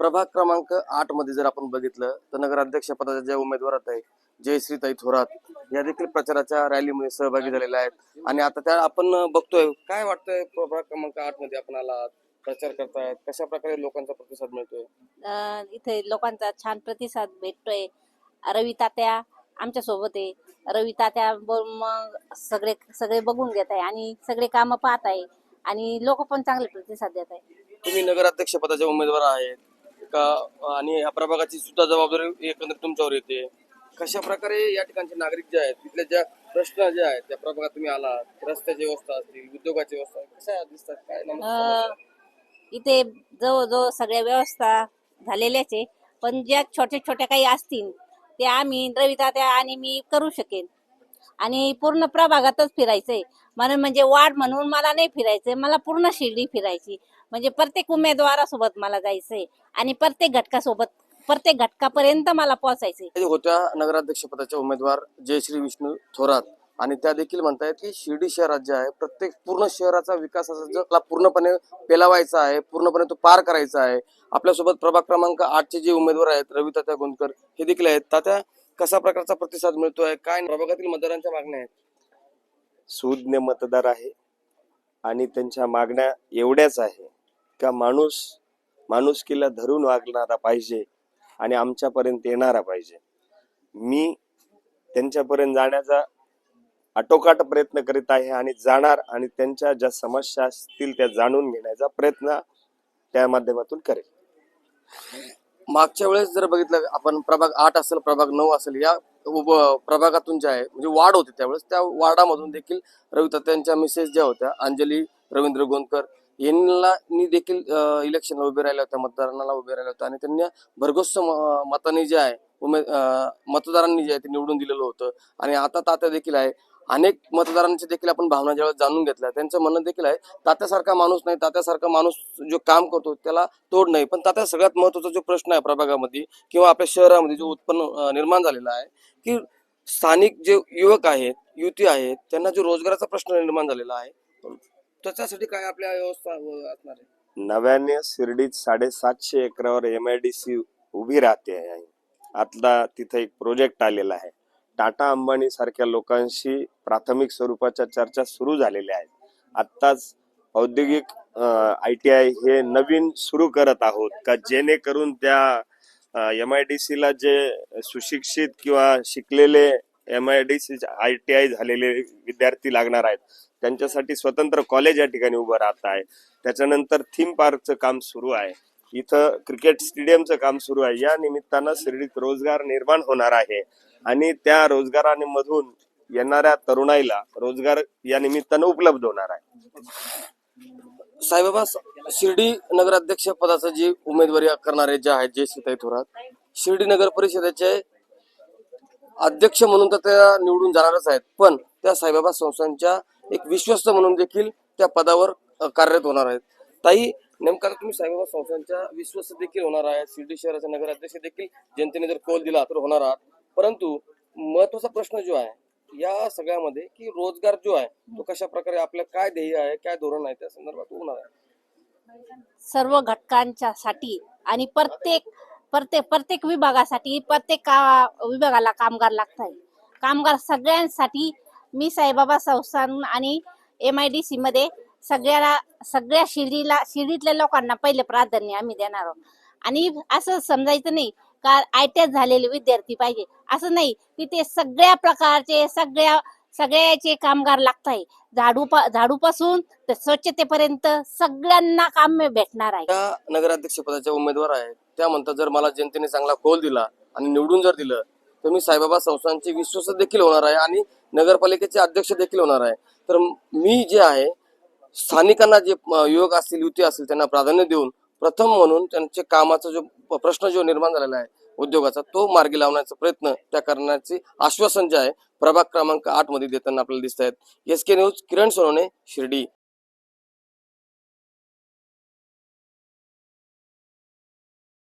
प्रभाग क्रमांक आठमध्ये जर आपण बघितलं तर नगराध्यक्ष पदाच्या ज्या उमेदवारात आहे जयश्रीताई थोरात या देखील प्रचाराच्या रॅलीमध्ये सहभागी झालेल्या आहेत. आणि आता त्या आपण बघतोय काय वाटतंय प्रभाग क्रमांक आठमध्ये आपण आला प्रचार करतायत कशा प्रकारे लोकांचा प्रतिसाद मिळतोय? इथे लोकांचा छान प्रतिसाद भेटतोय. रवी तात्या आमच्यासोबत आहे. रवी तात्या मग सगळे सगळे बघून घेत आहे आणि सगळे कामं पाहत आहे. आणि लोक पण चांगले प्रतिसाद देत आहे. तुम्ही नगराध्यक्ष पदाचे उमेदवार आहेत. का? आणि या प्रभागाची सुद्धा जबाबदारी एकंदरीत तुमच्यावर येते. कशा प्रकारे या ठिकाणचे नागरिक जे आहेत तिथले ज्या प्रश्न जे आहेत त्या प्रभागात तुम्ही आलात रस्त्याची व्यवस्था असतील उद्योगाची व्यवस्था कशा दिसतात? काय नमस्कार इथे जवळजवळ सगळ्या व्यवस्था झालेल्याच आहे. पण ज्या छोट्या छोट्या काही असतील ते आम्ही रवी तात्या आणि मी करू शकेन. आणि पूर्ण प्रभागातच फिरायचंय. म्हणून म्हणजे वार्ड म्हणून मला नाही फिरायचंय मला पूर्ण शिर्डी फिरायची. म्हणजे प्रत्येक उमेदवारासोबत मला जायचंय आणि प्रत्येक घटकासोबत प्रत्येक घटकापर्यंत मला पोहोचायचंय. होत्या नगराध्यक्ष पदाच्या उमेदवार जयश्री विष्णू थोरात. आणि त्या देखील म्हणतायत की शिर्डी शहरात जे आहे. प्रत्येक पूर्ण शहराचा विकासाचा पूर्णपणे पेलावायचा आहे पूर्णपणे तो पार करायचा आहे. आपल्यासोबत प्रभाग क्रमांक आठचे जे उमेदवार आहेत रवी तात्या गुंदकर हे देखील आहेत. तात्या कसा प्रकारचा प्रतिसाद मिळतोय? काय प्रभागातील मतदारांच्या मागण्या आहेत. सुज्ञ मतदार आहे आणि त्यांच्या मागण्या एवढ्याच आहे का माणूस माणुसकीला धरून वागणारा पाहिजे आणि आमच्यापर्यंत येणारा पाहिजे. मी त्यांच्यापर्यंत जाण्याचा आटोकाट प्रयत्न करीत आहे आणि जाणार आणि त्यांच्या ज्या समस्या असतील त्या जाणून घेण्याचा प्रयत्न त्या माध्यमातून करेल मागच्या वेळेस जर बघितलं आपण प्रभाग आठ असेल प्रभाग नऊ असेल या उप प्रभागातून ज्या आहे म्हणजे वाढ होती त्यावेळेस त्या वार्डामधून देखील रवी तात्यांच्या मिसेस ज्या होत्या अंजली रवींद्र गोंदकर यांना देखील इलेक्शनला उभे राहिल्या होत्या मतदारांना उभे राहिल्या होत्या आणि त्यांनी भरघोस मताने जे आहे उमे मतदारांनी जे आहे ते निवडून दिलेलं होतं. आणि आता तात्या देखील आहे. अनेक मतदारांची देखील आपण भावना ज्यावेळेस जाणून घेतल्या त्यांचं म्हणणं देखील आहे तात्यासारखा माणूस नाही तात्यासारखा माणूस जो काम करतो त्याला तोड नाही. पण तात्या सगळ्यात महत्त्वाचा जो प्रश्न आहे प्रभागामध्ये किंवा आपल्या शहरामध्ये जो उत्पन्न निर्माण झालेला आहे की स्थानिक जे युवक आहेत युवती आहेत त्यांना जो रोजगाराचा प्रश्न निर्माण झालेला आहे त्याच्यासाठी काय आपल्या व्यवस्था असणार आहे? नव्याने शिर्डीत साडेसातशे एकरावर एम आय डी सी उभी राहते. आहे आता तिथे एक प्रोजेक्ट आलेला आहे. टाटा अंबानी सारख्या लोकांशी प्राथमिक स्वरूपाच्या चर्चा सुरू झालेल्या आहेत. आत्ताच औद्योगिक आय टी आय हे नवीन सुरू करत आहोत का? जेणेकरून त्या एम आय डी सीला जे सुशिक्षित किंवा शिकलेले M I D C I T I झालेले विद्यार्थी लागणार आहेत त्यांच्यासाठी स्वतंत्र कॉलेज या ठिकाणी उभं राहत आहे. त्याच्यानंतर थीम पार्कचं काम सुरू आहे. इथं क्रिकेट स्टेडियमचं काम सुरू आहे. या निमित्तानं शिर्डीत रोजगार निर्माण होणार आहे. आणि त्या रोजगारामधून येणाऱ्या तरुणाईला रोजगार या निमित्तानं उपलब्ध होणार आहे. साईबाबा शिर्डी नगराध्यक्ष पदाचं जी उमेदवारी करणारे जे आहेत जे सीताई थोरात शिर्डी नगर परिषदेचे अध्यक्ष म्हणून तर त्या निवडून जाणारच आहेत पण त्या साईबाबा संस्थांच्या एक विश्वस्त म्हणून देखील त्या पदावर कार्यरत होणार आहेत. ताई नेमका तुम्ही साईबाबा संस्थांच्या विश्वस्त देखील होणार आहे शिर्डी शहराचे नगराध्यक्ष देखील जनतेने जर कौल दिला तर होणार आहात. परंतु महत्त्वाचा प्रश्न जो आहे या सगळ्यामध्ये की रोजगार जो आहे तो कशा प्रकारे आपलं काय ध्येय आहे काय धोरण आहे त्या संदर्भात होणार आहे? सर्व घटकांच्या साठी आणि प्रत्येक प्रत्येक प्रत्येक विभागासाठी प्रत्येक का विभागाला कामगार लागत आहे कामगार सगळ्यांसाठी मी साईबाबा संस्थान आणि एम आय डी सी मध्ये सगळ्याला सगळ्या शिर्डीला शिर्डीतल्या लोकांना पहिले प्राधान्य आम्ही देणार आहोत. आणि असं समजायचं नाही का आय झालेले विद्यार्थी पाहिजे. असं नाही तिथे सगळ्या प्रकारचे सगळ्या सगळ्याचे कामगार लागत आहे झाडू झाडूपासून तर स्वच्छतेपर्यंत सगळ्यांना काम भेटणार आहे. त्या नगराध्यक्ष पदाच्या उमेदवार आहेत. त्या म्हणतात जर मला जनतेने चांगला कौल दिला आणि निवडून जर दिलं तर मी साईबाबा संस्थांचे विश्वस्त देखील होणार आहे आणि नगरपालिकेचे अध्यक्ष देखील होणार आहे. तर मी जे आहे स्थानिकांना जे युवक असतील युती असतील त्यांना प्राधान्य देऊन प्रथम म्हणून त्यांचे कामाचा जो प्रश्न जो निर्माण झालेला आहे उद्योगाचा तो मार्गी लावण्याचा प्रयत्न त्या करण्याचे आश्वासन जे आहे प्रभाग क्रमांक आठमध्ये देताना आपल्याला दिसत आहेत S K news Kiran Sonawane Shirdi.